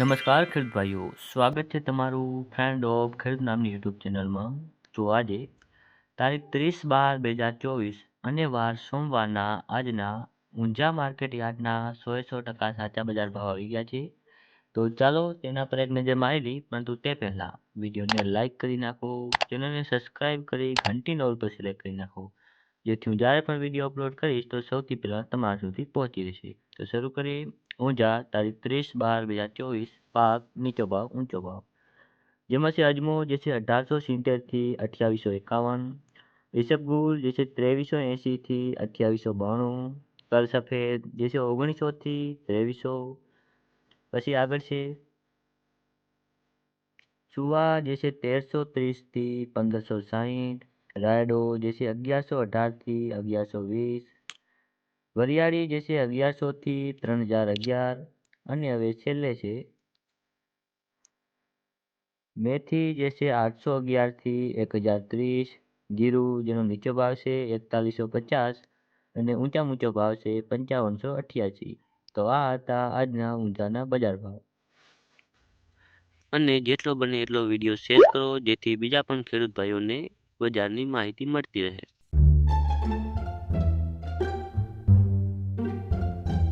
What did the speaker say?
નમસ્કાર, ખેડૂત ભાઈઓ. સ્વાગત છે તમારું ફ્રેન્ડ ઓફ ખેડૂત નામની યુટ્યુબ ચેનલમાં. તો આજે તારીખ ત્રીસ બાર બે હજાર ચોવીસ અને વાર સોમવારના આજના ઊંઝા માર્કેટ યાર્ડના સો સો ટકા સાચા બજાર ભાવ આવી ગયા છે. તો ચાલો તેના પર એક નજર મારી પરંતુ તે પહેલાં વિડીયોને લાઇક કરી નાખો, ચેનલને સબસ્ક્રાઈબ કરી, ઘંટી નોલ પર સિલેક્ટ કરી નાખો. જેથી હું જ્યારે પણ વીડિયો અપલોડ કરીશ, તો સૌથી પહેલાં તમારા સુધી પહોંચી રહેશે તો શરૂ કરીએ. ઊંઝા તારીખ ત્રીસ બાર બે હજાર ચોવીસ પાક નીચો ભાવ ઊંચો ભાવ જેમાં છે અજમો જે છે અઢારસો સિત્તેરથી અઠ્યાવીસો એકાવન ઈસબગુલ જે છે ત્રેવીસો એંશીથી અઠ્યાવીસો બાણું તલ સફેદ જે છે ઓગણીસોથી ત્રેવીસો પછી આગળ છે સુવા જે છે તેરસો ત્રીસથી પંદરસો સાહીઠ રાયડો જે છે અગિયારસો અઢારથી અગિયારસો વીસ વરિયાળી જે છે અગિયારસોથી ત્રણ હજાર અગિયાર અને હવે છેલ્લે છે મેથી જે છે આઠસો અગિયારથી એક હજાર ત્રીસ, જીરું જેનો નીચો ભાવ છે એકતાલીસો પચાસ અને ઊંચા ઊંચો ભાવ છે પંચાવનસો અઠ્યાસી. તો આ હતા આજના ઊંચાના બજાર ભાવ. અને જેટલો બને એટલો વીડિયો શેર કરો, જેથી બીજા પણ ખેડૂત ભાઈઓને બજારની માહિતી મળતી રહે.